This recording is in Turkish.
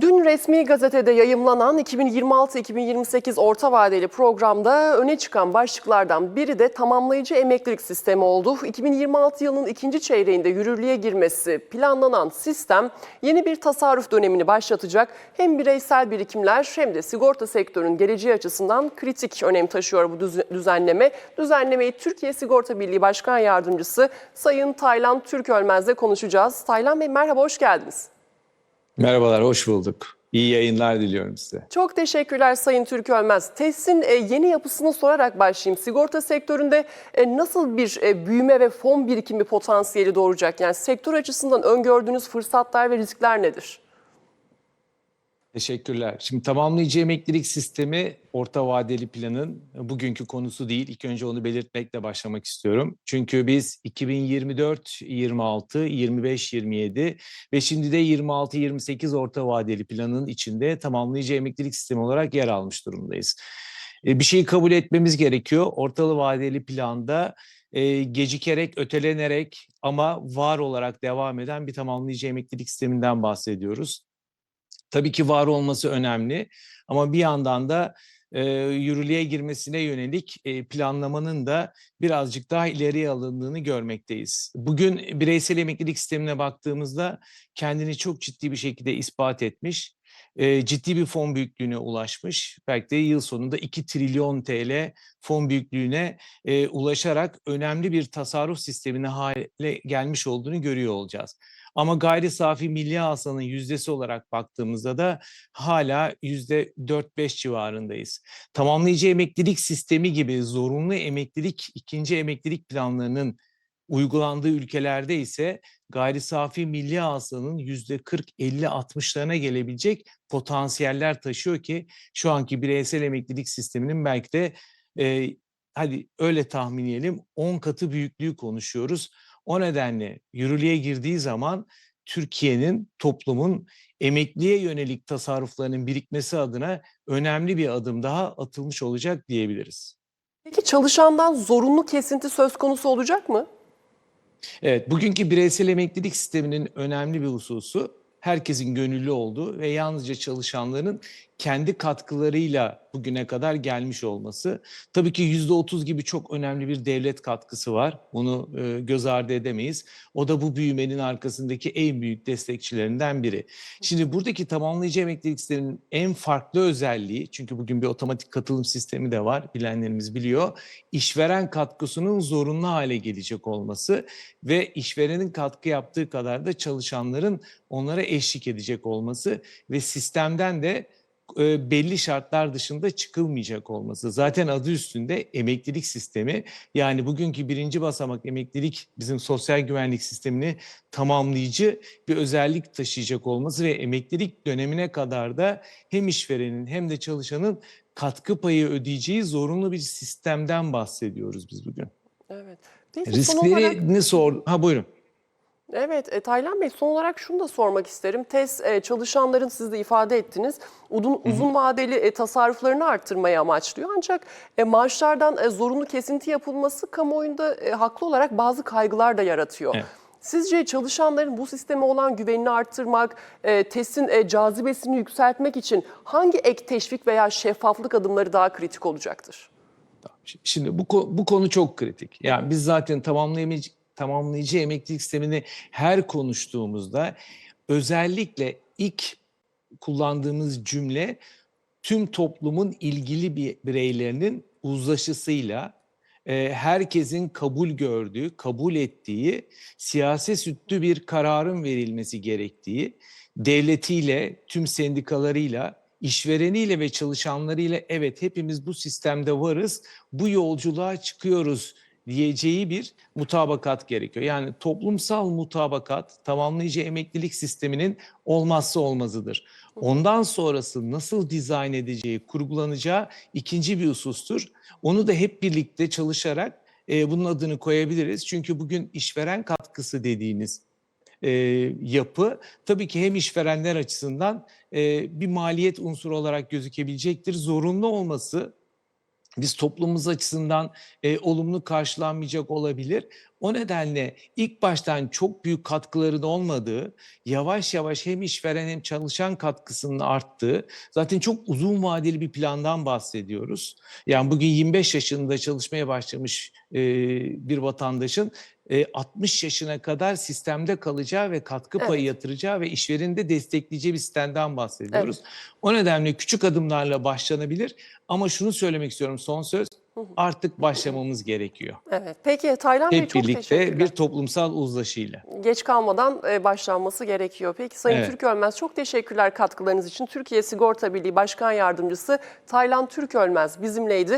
Dün resmi gazetede yayımlanan 2026-2028 orta vadeli programda öne çıkan başlıklardan biri de tamamlayıcı emeklilik sistemi oldu. 2026 yılının ikinci çeyreğinde yürürlüğe girmesi planlanan sistem yeni bir tasarruf dönemini başlatacak. Hem bireysel birikimler hem de sigorta sektörünün geleceği açısından kritik önem taşıyor bu düz- düzenleme. Düzenlemeyi Türkiye Sigorta Birliği Başkan Yardımcısı Sayın Taylan Türkölmez'le konuşacağız. Taylan Bey merhaba, hoş geldiniz. Merhabalar, hoş bulduk. İyi yayınlar diliyorum size. Çok teşekkürler Sayın Türk Ölmez. TES'in e, yeni yapısını sorarak başlayayım. Sigorta sektöründe e, nasıl bir e, büyüme ve fon birikimi potansiyeli doğuracak? Yani sektör açısından öngördüğünüz fırsatlar ve riskler nedir? Teşekkürler. Şimdi tamamlayıcı emeklilik sistemi orta vadeli planın bugünkü konusu değil. İlk önce onu belirtmekle başlamak istiyorum. Çünkü biz 2024, 26, 25, 27 ve şimdi de 26, 28 orta vadeli planın içinde tamamlayıcı emeklilik sistemi olarak yer almış durumdayız. E, Bir şeyi kabul etmemiz gerekiyor. Ortalı vadeli planda e, gecikerek, ötelenerek ama var olarak devam eden bir tamamlayıcı emeklilik sisteminden bahsediyoruz. Tabii ki var olması önemli ama bir yandan da e, yürürlüğe girmesine yönelik e, planlamanın da birazcık daha ileriye alındığını görmekteyiz. Bugün bireysel emeklilik sistemine baktığımızda kendini çok ciddi bir şekilde ispat etmiş, e, ciddi bir fon büyüklüğüne ulaşmış. Belki de yıl sonunda 2 trilyon TL fon büyüklüğüne e, ulaşarak önemli bir tasarruf sistemine hale gelmiş olduğunu görüyor olacağız. Ama gayri safi milli hasılanın yüzdesi olarak baktığımızda da hala yüzde 4-5 civarındayız. Tamamlayıcı emeklilik sistemi gibi zorunlu emeklilik, ikinci emeklilik planlarının uygulandığı ülkelerde ise gayri safi milli hasılanın yüzde 40-50-60'larına gelebilecek potansiyeller taşıyor ki şu anki bireysel emeklilik sisteminin belki de e, hadi öyle tahminleyelim 10 katı büyüklüğü konuşuyoruz. O nedenle yürürlüğe girdiği zaman Türkiye'nin, toplumun emekliye yönelik tasarruflarının birikmesi adına önemli bir adım daha atılmış olacak diyebiliriz. Peki çalışandan zorunlu kesinti söz konusu olacak mı? Evet, bugünkü bireysel emeklilik sisteminin önemli bir hususu herkesin gönüllü olduğu ve yalnızca çalışanların kendi katkılarıyla bugüne kadar gelmiş olması. Tabii ki yüzde otuz gibi çok önemli bir devlet katkısı var. Bunu e, göz ardı edemeyiz. O da bu büyümenin arkasındaki en büyük destekçilerinden biri. Şimdi buradaki tamamlayıcı emeklilik sisteminin en farklı özelliği, çünkü bugün bir otomatik katılım sistemi de var, bilenlerimiz biliyor. İşveren katkısının zorunlu hale gelecek olması ve işverenin katkı yaptığı kadar da çalışanların onlara eşlik edecek olması ve sistemden de e, belli şartlar dışında çıkılmayacak olması. Zaten adı üstünde emeklilik sistemi yani bugünkü birinci basamak emeklilik bizim sosyal güvenlik sistemini tamamlayıcı bir özellik taşıyacak olması ve emeklilik dönemine kadar da hem işverenin hem de çalışanın katkı payı ödeyeceği zorunlu bir sistemden bahsediyoruz biz bugün. Evet. Peki son olarak... Risklerini sor... Ha buyurun. Evet, e, Taylan Bey son olarak şunu da sormak isterim. TES e, çalışanların siz de ifade ettiniz uzun, uzun vadeli e, tasarruflarını arttırmayı amaçlıyor. Ancak e, maaşlardan e, zorunlu kesinti yapılması kamuoyunda e, haklı olarak bazı kaygılar da yaratıyor. Evet. Sizce çalışanların bu sisteme olan güvenini arttırmak, e, TES'in e, cazibesini yükseltmek için hangi ek teşvik veya şeffaflık adımları daha kritik olacaktır? Şimdi bu, bu konu çok kritik. Yani biz zaten tamamlayıcı, tamamlayıcı emeklilik sistemini her konuştuğumuzda özellikle ilk kullandığımız cümle tüm toplumun ilgili bir bireylerinin uzlaşısıyla e, herkesin kabul gördüğü, kabul ettiği siyasi sütlü bir kararın verilmesi gerektiği, devletiyle, tüm sendikalarıyla, işvereniyle ve çalışanlarıyla evet hepimiz bu sistemde varız, bu yolculuğa çıkıyoruz diyeceği bir mutabakat gerekiyor. Yani toplumsal mutabakat tamamlayıcı emeklilik sisteminin olmazsa olmazıdır. Ondan sonrası nasıl dizayn edeceği, kurgulanacağı ikinci bir husustur. Onu da hep birlikte çalışarak e, bunun adını koyabiliriz. Çünkü bugün işveren katkısı dediğiniz e, yapı tabii ki hem işverenler açısından e, bir maliyet unsuru olarak gözükebilecektir. Zorunlu olması biz toplumumuz açısından e, olumlu karşılanmayacak olabilir. O nedenle ilk baştan çok büyük katkıların olmadığı, yavaş yavaş hem işveren hem çalışan katkısının arttığı, zaten çok uzun vadeli bir plandan bahsediyoruz. Yani bugün 25 yaşında çalışmaya başlamış e, bir vatandaşın e, 60 yaşına kadar sistemde kalacağı ve katkı payı Evet. yatıracağı ve işvereni de destekleyeceği bir sistemden bahsediyoruz. O nedenle küçük adımlarla başlanabilir ama şunu söylemek istiyorum son söz artık başlamamız gerekiyor. Evet. Peki Taylan Bey Hep çok birlikte teşekkürler. bir toplumsal uzlaşıyla. Geç kalmadan e, başlanması gerekiyor. Peki Sayın Evet. Türk Ölmez çok teşekkürler katkılarınız için. Türkiye Sigorta Birliği Başkan Yardımcısı Taylan Türk Ölmez bizimleydi.